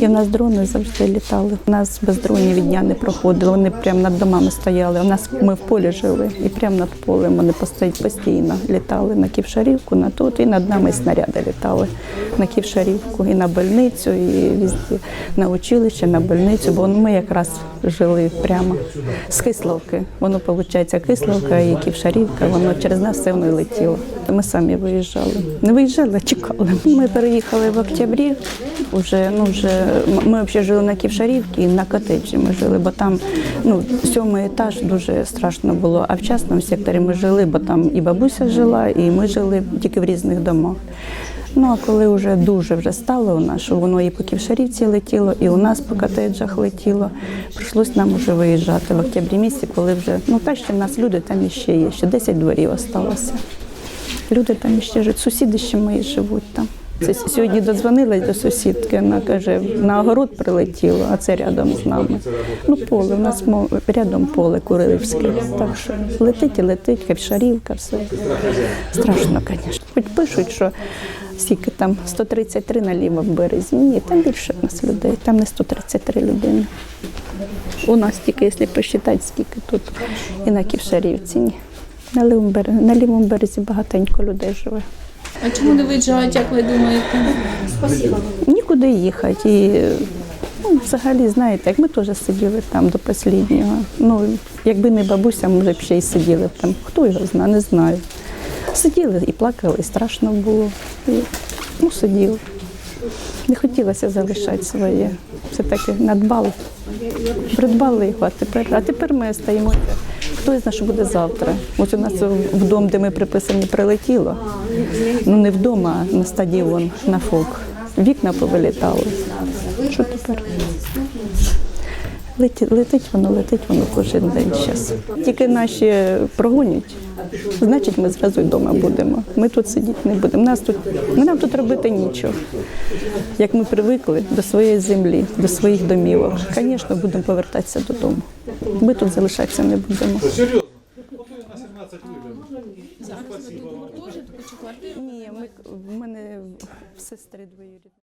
І в нас дрони завжди літали. У нас без дронів від дня не проходили. Вони прямо над домами стояли. У нас ми в полі жили, і прямо над полем вони постійно. Літали на Ківшарівку, на тут, і над нами снаряди літали на Ківшарівку, і на больницю, і везде, на училище, на больницю. Бо ми якраз жили прямо з Кисловки. Воно виходить Кисловка і Ківшарівка. Воно через нас все воно летіло. Ми самі виїжджали. Не виїжджали, чекали. Ми переїхали в октябрі. Уже, ну, вже, ми взагалі жили на Ківшарівці на котеджі ми жили, бо там ну, сьомий етаж дуже страшно було. А в частному секторі ми жили, бо там і бабуся жила, і ми жили тільки в різних домах. Ну а коли вже дуже вже стало у нас, що воно і по Ківшарівці летіло, і у нас по котеджах летіло, прийшлось нам вже виїжджати в октябрі місяці, коли вже ну так ще в нас люди там іще є, ще 10 дворів осталося. Люди там ще живуть, сусіди ще мої живуть там. Це сьогодні додзвонилась до сусідки, вона каже, на огород прилетіло, а це рядом з нами. Ну, поле, у нас рядом поле Курилівське. Так що летить і летить, кавшарівка, все. Страшно, звісно. Хоч пишуть, що скільки там 133 на лівому березі. Ні, там більше в нас людей, там не 133 людини. У нас тільки, якщо посчитати, скільки тут і на Ківшарівці. Ні. На лівому березі, на лівому березі багатенько людей живе. А чому не виїжджають, як ви думаєте? Спасибо. Нікуди їхати. І, ну, взагалі, знаєте, як ми теж сиділи там до останнього. Ну, якби не бабуся, ми б ще й сиділи б там. Хто його знає, не знаю. Сиділи і плакали, і страшно було. І, ну, сиділи. Не хотілося залишати своє. Все-таки надбали. Придбали його, а тепер, а тепер ми стаємо. Хто знає, що буде завтра. Ось у нас в дом, де ми приписані, прилетіло. Ну не вдома, а на стадіон, на фок. Вікна повилітали. Що тепер? Летить, летить воно, летить воно кожен день зараз. Тільки наші прогонять, значить ми зразу й вдома будемо. Ми тут сидіти не будемо. Нас тут, нам тут робити нічого. Як ми привикли до своєї землі, до своїх домівок. Звісно, будемо повертатися додому. Ми тут залишатися не будемо. Серйозно. От ви на 17 вибрали. Гуртожитку чи квартиру? Ні, ми, в мене в сестри двоюрідні.